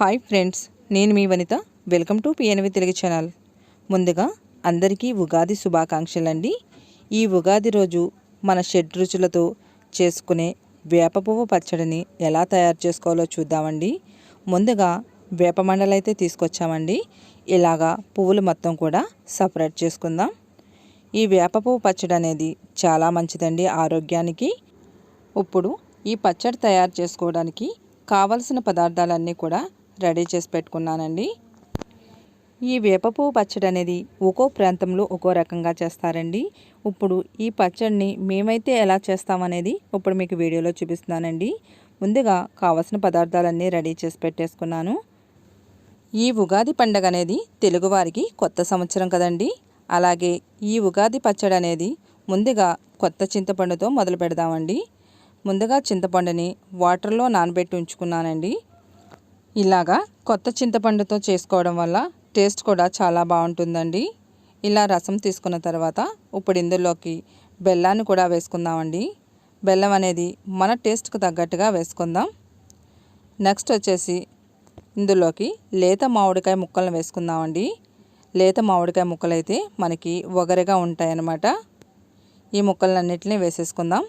Hi friends నేను మీ Vanitha. Welcome to PNV Telugu channel. ముందుగా అందరికీ ఉగాది శుభాకాంక్షలు అండి ఈ ఉగాది రోజు మన షెడ్ రుచులతో చేసుకునే వేప పువ్వు పచ్చడిని ఎలా తయారు చేసుకోవాలో చూద్దామండి. ముందుగా వేప అయితే తీసుకొచ్చామండి. ఇలాగా పువ్వులు మొత్తం కూడా సపరేట్ చేసుకుందాం. ఈ వేప పువ్వు పచ్చడి అనేది చాలా మంచిదండి ఆరోగ్యానికి. ఇప్పుడు ఈ పచ్చడి తయారు చేసుకోవడానికి కావలసిన పదార్థాలన్నీ కూడా రెడీ చేసి పెట్టుకున్నానండి. ఈ వేపపువ్వు పచ్చడి అనేది ఒక్కో ప్రాంతంలో ఒక్కో రకంగా చేస్తారండి. ఇప్పుడు ఈ పచ్చడిని మేమైతే ఎలా చేస్తామనేది ఇప్పుడు మీకు వీడియోలో చూపిస్తున్నానండి. ముందుగా కావలసిన పదార్థాలన్నీ రెడీ చేసి పెట్టేసుకున్నాను. ఈ ఉగాది పండగ అనేది తెలుగువారికి కొత్త సంవత్సరం కదండి. అలాగే ఈ ఉగాది పచ్చడి అనేది ముందుగా కొత్త చింతపండుతో మొదలు పెడదామండి. ముందుగా చింతపండుని వాటర్లో నానబెట్టి ఉంచుకున్నానండి. ఇలాగా కొత్త చింతపండుతో చేసుకోవడం వల్ల టేస్ట్ కూడా చాలా బాగుంటుందండి. ఇలా రసం తీసుకున్న తర్వాత ఇప్పుడు ఇందులోకి బెల్లాన్ని కూడా వేసుకుందామండి. బెల్లం అనేది మన టేస్ట్కి తగ్గట్టుగా వేసుకుందాం. నెక్స్ట్ వచ్చేసి ఇందులోకి లేత మామిడికాయ ముక్కలను వేసుకుందామండి. లేత మామిడికాయ ముక్కలు అయితే మనకి ఒగరగా ఉంటాయన్నమాట. ఈ ముక్కలన్నిటిని వేసేసుకుందాం.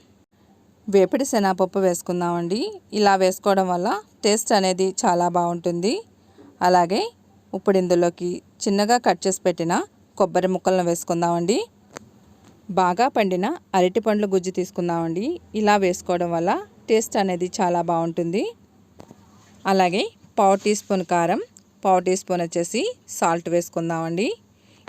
వేపిడి శనగపప్పు వేసుకుందామండి. ఇలా వేసుకోవడం వల్ల టేస్ట్ అనేది చాలా బాగుంటుంది. అలాగే ఇప్పుడు ఇందులోకి చిన్నగా కట్ చేసి పెట్టిన కొబ్బరి ముక్కలను వేసుకుందామండి. బాగా పండిన అరటి పండ్ల గుజ్జు తీసుకుందామండి. ఇలా వేసుకోవడం వల్ల టేస్ట్ అనేది చాలా బాగుంటుంది. అలాగే పావు టీ స్పూన్ కారం పావు టీ స్పూన్ వచ్చేసి సాల్ట్ వేసుకుందామండి.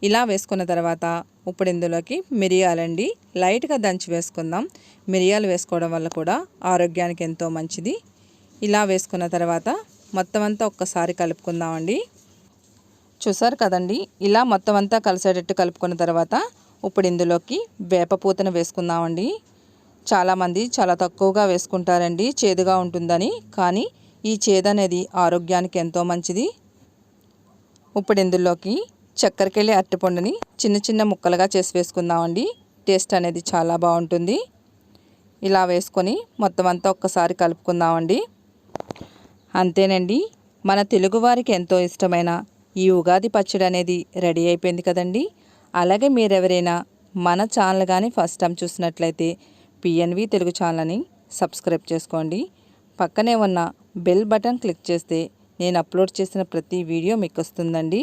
ఇలా వేసుకున్న తర్వాత ఇప్పుడు ఇందులోకి మిరియాలండి. లైట్గా దంచి వేసుకుందాం. మిరియాలు వేసుకోవడం వల్ల కూడా ఆరోగ్యానికి ఎంతో మంచిది. ఇలా వేసుకున్న తర్వాత మొత్తం అంతా ఒక్కసారి కలుపుకుందామండి. చూసారు కదండి? ఇలా మొత్తం అంతా కలిసేటట్టు కలుపుకున్న తర్వాత ఇప్పుడు ఇందులోకి వేపపూతను వేసుకుందామండి. చాలామంది చాలా తక్కువగా వేసుకుంటారండి. చేదుగా ఉంటుందని. కానీ ఈ చేదు అనేది ఆరోగ్యానికి ఎంతో మంచిది. ఇప్పుడు ఇందులోకి చక్కెరకెళ్ళి అరటిపండుని చిన్న చిన్న ముక్కలుగా చేసి వేసుకుందామండి. టేస్ట్ అనేది చాలా బాగుంటుంది. ఇలా వేసుకొని మొత్తం అంతా ఒక్కసారి కలుపుకుందామండి. అంతేనండి మన తెలుగువారికి ఎంతో ఇష్టమైన ఈ ఉగాది పచ్చడి అనేది రెడీ అయిపోయింది కదండి. అలాగే మీరెవరైనా మన ఛానల్ కానీ ఫస్ట్ టైం చూసినట్లయితే పిఎన్వి తెలుగు ఛానల్ని సబ్స్క్రైబ్ చేసుకోండి. పక్కనే ఉన్న బెల్ బటన్ క్లిక్ చేస్తే నేను అప్లోడ్ చేసిన ప్రతి వీడియో మీకు వస్తుందండి